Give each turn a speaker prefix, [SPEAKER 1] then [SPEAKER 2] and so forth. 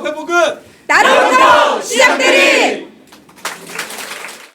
[SPEAKER 1] 회복은
[SPEAKER 2] 나로부터 시작되리!